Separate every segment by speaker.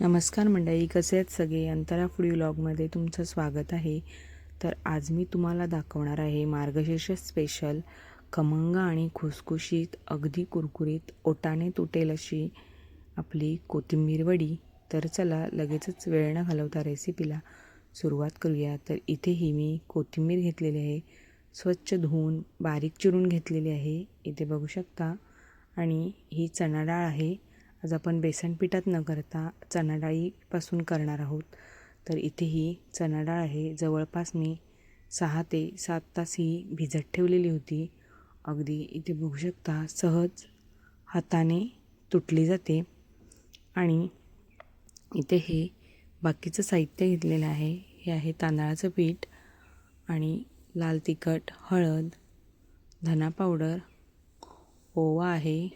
Speaker 1: नमस्कार मंडळी कसे आहेत सगळे? अंतरा फुडी व्लॉगमध्ये तुमचं स्वागत आहे. तर आज मी तुम्हाला दाखवणार आहे मार्गशीर्ष स्पेशल खमंग आणि खुसखुशीत अगदी कुरकुरीत ओटाने तुटेल अशी आपली कोथिंबीर वडी. तर चला लगेचच वेळ न घालवता रेसिपीला सुरुवात करूया. तर इथेही मी कोथिंबीर घेतलेली आहे स्वच्छ धुवून बारीक चिरून घेतलेली आहे. इथे बघू शकता. आणि ही चणा डाळ आहे. आज आपण बेसन पिठात न करता चणाडाळीपासून करणार आहोत. तर इथे ही चणाडाळ आहे. जवळपास मी सहा ते सात तास ही भिजत ठेवलेली होती. अगदी इथे बघू शकता सहज हाताने तुटली जाते. आणि इथे हे बाकीचं साहित्य घेतलेलं आहे. हे आहे तांदळाचं पीठ आणि लाल तिखट हळद धना पावडर ओवा आहे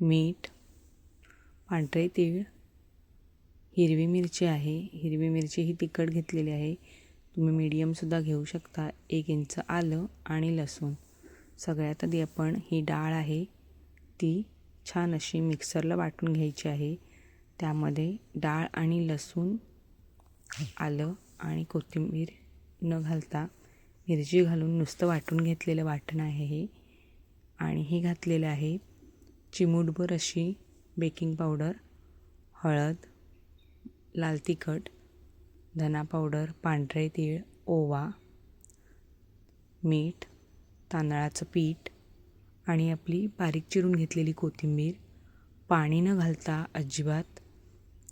Speaker 1: मीठ पांढरे तीळ हिरवी मिरची आहे. हिरवी मिरची ही तिखट घेतलेली आहे. तुम्ही मीडियमसुद्धा घेऊ शकता. एक इंच आलं आणि लसूण. सगळ्यात आधी आपण ही डाळ आहे ती छान अशी मिक्सरला वाटून घ्यायची आहे. त्यामध्ये डाळ आणि लसूण आलं आणि कोथिंबीर न घालता मिरची घालून नुसतं वाटून घेतलेलं वाटण आहे हे. आणि हे घातलेलं आहे चिमूटभर अशी बेकिंग पावडर हळद लाल तिखट धना पावडर पांढरे तीळ ओवा मीठ तांदळाचं पीठ आणि आपली बारीक चिरून घेतलेली कोथिंबीर. पाणी न घालता अजिबात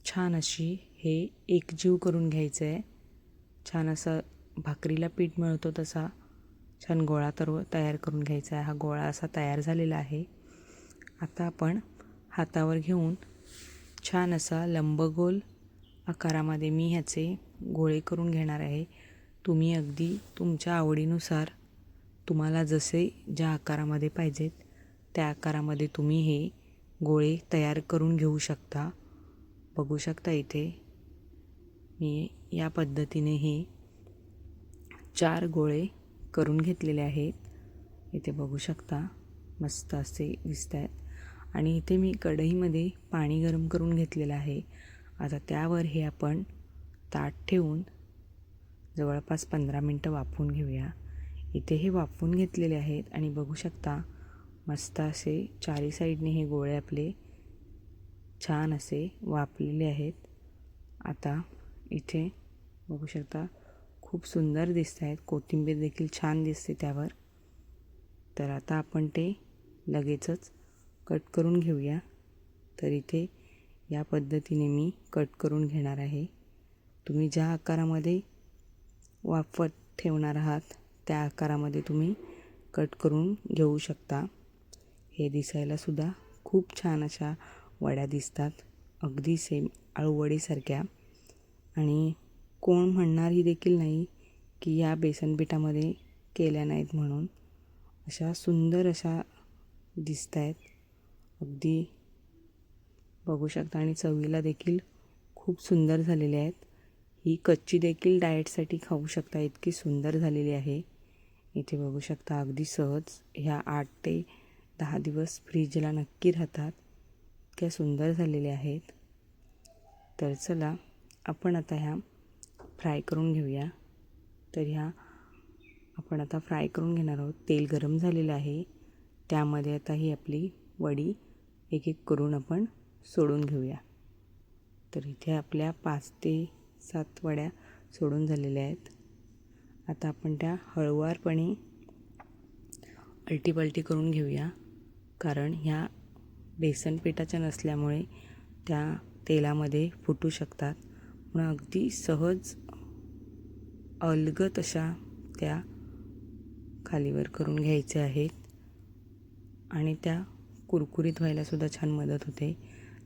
Speaker 1: छान अशी हे एकजीव करून घ्यायचं आहे छान असं भाकरीला पीठ मिळतो तसा छान गोळा तर तयार करून घ्यायचा आहे. हा गोळा असा तयार झालेला आहे. आता आपण हातावर घेऊन छान असा लंबगोल आकारामध्ये मी ह्याचे गोळे करून घेणार आहे. तुम्ही अगदी तुमच्या आवडीनुसार तुम्हाला जसे ज्या आकारामध्ये पाहिजेत त्या आकारामध्ये तुम्ही हे गोळे तयार करून घेऊ शकता. बघू शकता इथे मी या पद्धतीने हे चार गोळे करून घेतलेले आहेत. इथे बघू शकता मस्त असे दिसत आहेत आणि इथे मी कढईमध्ये पाणी गरम करून घेतलेलं आहे. आता त्यावर हे आपण ताट ठेवून जवळपास पंधरा मिनटं वाफवून घेऊया. इथे हे वाफवून घेतलेले आहेत आणि बघू शकता मस्त असे चारी साईडने हे गोळे आपले छान असे वाफलेले आहेत. आता इथे बघू शकता खूप सुंदर दिसत आहेत. कोथिंबीर देखील छान दिसते त्यावर. तर आता आपण ते लगेचच कट करून घेऊया. तर इथे या पद्धतीने मी कट करून घेणार आहे. तुम्ही ज्या आकारामध्ये वाफत ठेवणार आहात त्या आकारामध्ये तुम्ही कट करून घेऊ शकता. हे दिसायलासुद्धा खूप छान अशा वड्या दिसतात. अगदी सेम आळूवडीसारख्या. आणि कोण म्हणणारही देखील नाही की या बेसनपिठामध्ये केल्या नाहीत म्हणून. अशा सुंदर अशा दिसत आहेत अगदी बघू शकता. आणि चवीला देखील खूप सुंदर झालेले आहेत. ही कच्ची देखील डाएटसाठी खाऊ शकता. इतकी सुंदर झालेली आहे. इथे बघू शकता अगदी सहज ह्या आठ ते दहा दिवस फ्रीजला नक्की राहतात. इतक्या सुंदर झालेल्या आहेत. तर चला आपण आता ह्या फ्राय करून घेऊया. तर ह्या आपण आता फ्राय करून घेणार आहोत. तेल गरम झालेलं आहे. त्यामध्ये आता ही आपली वडी एक एक करून आपण सोडून घेऊया. तर इथे आपल्या पाच ते सात वड्या सोडून झालेल्या आहेत. आता आपण त्या हळुवारपणे अलटीपलटी करून घेऊया. कारण ह्या बेसन पिठाच्या नसल्यामुळे त्या तेलामध्ये फुटू शकतात. म्हणून अगदी सहज अलगत अशा त्या खालीवर करून घ्यायच्या आहेत. आणि त्या कुरकुरीत व्हायलासुद्धा छान मदत होते.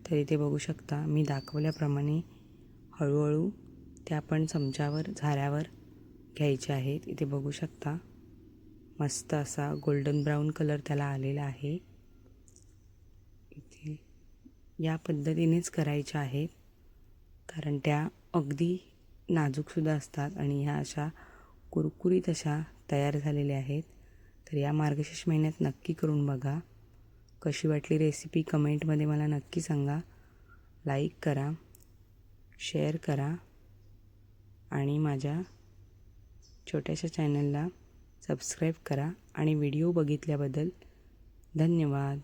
Speaker 1: तर इथे बघू शकता मी दाखवल्याप्रमाणे हळूहळू त्या आपण चमच्यावर झाऱ्यावर घ्यायच्या आहेत. इथे बघू शकता मस्त असा गोल्डन ब्राऊन कलर त्याला आलेला आहे. इथे या पद्धतीनेच करायच्या आहेत. कारण त्या अगदी नाजूकसुद्धा असतात आणि ह्या अशा कुरकुरीत अशा तयार झालेल्या आहेत. तर या मार्गशीर्ष महिन्यात नक्की करून बघा. कशी वाटली रेसिपी कमेंटमध्ये मला नक्की सांगा. लाईक करा शेअर करा आणि माझ्या छोट्याशा चॅनलला सबस्क्राईब करा आणि व्हिडिओ बघितल्याबद्दल धन्यवाद.